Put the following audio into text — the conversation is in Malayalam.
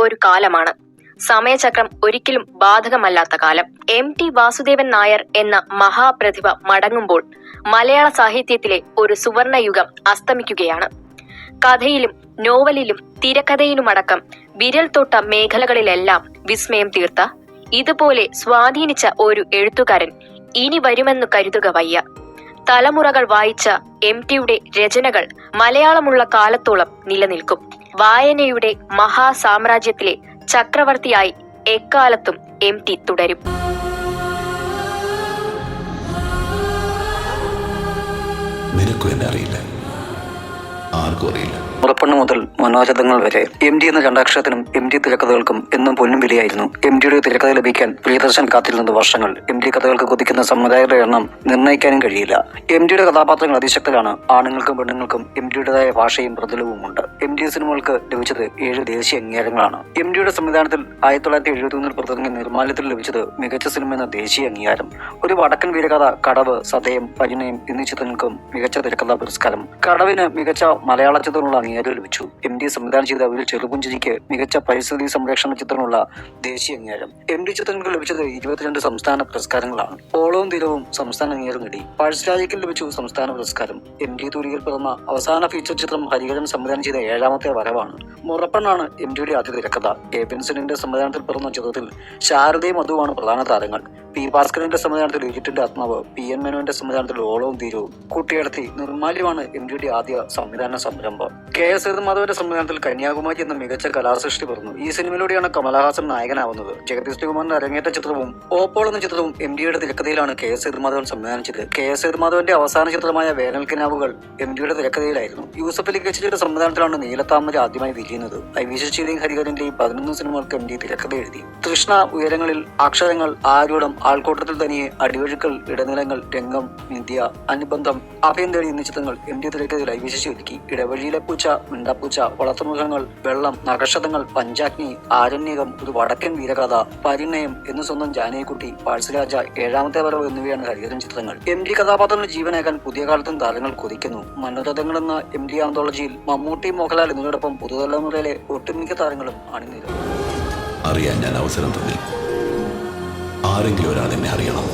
ഒരു കാലമാണ്. സമയചക്രം ഒരിക്കലും ബാധകമല്ലാത്ത കാലം. എം ടി വാസുദേവൻ നായർ എന്ന മഹാപ്രതിഭ മടങ്ങുമ്പോൾ മലയാള സാഹിത്യത്തിലെ ഒരു സുവർണയുഗം അസ്തമിക്കുകയാണ്. കഥയിലും നോവലിലും തിരക്കഥയിലുമടക്കം വിരൽ തൊട്ട മേഖലകളിലെല്ലാം വിസ്മയം തീർത്ത ഇതുപോലെ സ്വാധീനിച്ച ഒരു എഴുത്തുകാരൻ ഇനി വരുമെന്ന് കരുതുക വയ്യ. തലമുറകൾ വായിച്ച എം ടിയുടെ രചനകൾ മലയാളമുള്ള കാലത്തോളം നിലനിൽക്കും. വായനയുടെ മഹാസാമ്രാജ്യത്തിലെ ചക്രവർത്തിയായി എക്കാലത്തും എം ടി തുടരും. നിനക്കും എന്നെ അറിയില്ല. ആർക്കും അറിയില്ല. മുറപ്പെണ്ണ് മുതൽ മനോരഥങ്ങൾ വരെ എം ഡി എന്ന രണ്ടാക്ഷരത്തിനും എം ഡി തിരക്കഥകൾക്കും എന്നും പൊന്നും വിലയായിരുന്നു. എം ഡിയുടെ തിരക്കഥ ലഭിക്കാൻ പ്രിയദർശൻ കാത്തിരുന്നത് വർഷങ്ങൾ എം ഡി കഥകൾക്ക് കൊതിക്കുന്ന സമുദായരുടെ എണ്ണം നിർണയിക്കാനും കഴിയില്ല. എം ഡിയുടെ കഥാപാത്രങ്ങൾ അതിശക്തരാണ്. ആണുങ്ങൾക്കും പെണ്ണുങ്ങൾക്കും എം ഡിയുടേതായ ഭാഷയും പ്രതലവുമുണ്ട്. എം ഡി സിനിമകൾക്ക് ലഭിച്ചത് ഏഴ് ദേശീയ അംഗീകാരങ്ങളാണ്. എം ഡിയുടെ സംവിധാനത്തിൽ ആയിരത്തി തൊള്ളായിരത്തി എഴുപത്തി ഒന്നിൽ പുറത്തിറങ്ങിയ നിർമ്മാല്യത്തിൽ ലഭിച്ചത് മികച്ച സിനിമ എന്ന ദേശീയ അംഗീകാരം. ഒരു വടക്കൻ വീരകഥ കടവ് സതയം പരിണയം എന്നീ ചിത്രങ്ങൾക്കും മികച്ച തിരക്കഥാ പുരസ്കാരം. കടവിന് മികച്ച മലയാള ചിത്രങ്ങളുടെ അംഗീകാരം ലഭിച്ചു. എം ഡി സംവിധാനം ചെയ്ത ഒരു ചെറുപുഞ്ചിരിക്ക് മികച്ച പരിസ്ഥിതി സംരക്ഷണ ചിത്രമുള്ള ദേശീയ അംഗീകാരം. എം ഡി ചിത്രങ്ങൾക്ക് ലഭിച്ചത് ഇരുപത്തിരണ്ട് സംസ്ഥാന പുരസ്കാരങ്ങളാണ്. ഓളവും തീരവും സംസ്ഥാന അംഗീകാരം നേടി. പഴശ്ശിരാജയ്ക്ക് ലഭിച്ചു സംസ്ഥാന പുരസ്കാരം. എം ഡി തൂരിയിൽ പിറന്ന അവസാന ഫീച്ചർ ചിത്രം ഹരികരൻ സംവിധാനം ചെയ്ത ഏഴാമത്തെ വരവാണ്. മുറപ്പണ്ണാണ് എം ഡിയുടെ ആദ്യ തിരക്കഥ. എ പെൻസിലിന്റെ സംവിധാനത്തിൽ പിറന്ന ചിത്രത്തിൽ ശാരദയും മധുവാണ് പ്രധാന താരങ്ങൾ. പി ഭാസ്കരന്റെ സംവിധാനത്തിൽ ഈജിപ്തിന്റെ ആത്മാവ് പി എൻ മേനോന്റെ സംവിധാനത്തിൽ ഓളവും തീരവും കൂട്ടിയടത്തി നിർമ്മാല്യമാണ് എം ഡി ആദ്യ സംവിധാന സംരംഭം. കെ എസ് സേതുമാധവന്റെ സംവിധാനത്തിൽ കന്യാകുമാരി എന്ന മികച്ച കലാസൃഷ്ടി പിറന്നു ഈ സിനിമയിലൂടെയാണ് കമലഹാസൻ നായകനാവുന്നത്. ജഗദീഷ് ശ്രീകുമാറിന്റെ അരങ്ങേറ്റ ചിത്രവും ഓപ്പോൾ എന്ന ചിത്രവും എം ഡിയുടെ തിരക്കഥയിലാണ് കെ എസ് സേതുമാധവൻ സംവിധാനിച്ചത് കെ എസ് സേതുമാധവന്റെ അവസാന ചിത്രമായ വേനൽ കിനാവുകൾ എം ഡിയുടെ തിരക്കഥയിലായിരുന്നു. യൂസഫ് അലി കച്ചിയുടെ സംവിധാനത്തിലാണ് നീലത്താമര ആദ്യമായി വിരിയുന്നത് ഐ വി ശശിയുടെയും ഹരിഹരന്റെയും പതിനൊന്ന് സിനിമകൾക്ക് എം ഡി തിരക്കഥ എഴുതി. തൃഷ്ണ ഉയരങ്ങളിൽ അക്ഷരങ്ങൾ ആരൂഢം ആൾക്കൂട്ടത്തിൽ തനിയെ അടിയൊഴുക്കൽ ഇടനിലങ്ങൾ രംഗം നിന്ദ്യ അനുബന്ധം അഭയം തേടി എന്നീ ചിത്രങ്ങൾ എം ഡി വിശേഷി ഒരുക്കി ഇടവഴിയിലെ പൂച്ച മിണ്ടാപ്പൂച്ച വളർത്തുമൃഗങ്ങൾ വെള്ളം നക്ഷതങ്ങൾ പഞ്ചാഗ്നി ആരണ്യകം ഒരു വടക്കൻ വീരകഥ പരിണയം എന്ന് സ്വന്തം ജാനകിക്കുട്ടി പാഴ്സരാജ ഏഴാമത്തെ വരവ് എന്നിവയാണ് ഹരിഹരൻ ചിത്രങ്ങൾ. എം ഡി കഥാപാത്രങ്ങൾ ജീവനേക്കാൻ പുതിയ കാലത്തും താരങ്ങൾ കൊതിക്കുന്നു. മനോരഥങ്ങൾ എന്ന എം ഡി ആന്തോളജിയിൽ മമ്മൂട്ടി മോഹൻലാൽ എന്നിവരോടൊപ്പം പുതുതലമുറയിലെ ഒട്ടുമിക്ക താരങ്ങളും അണിനിരന്നു. അറിയാൻ ഞാൻ അവസരം തന്നിൽ ആരെങ്കിലും ഒരാൾ എന്നെ അറിയണം.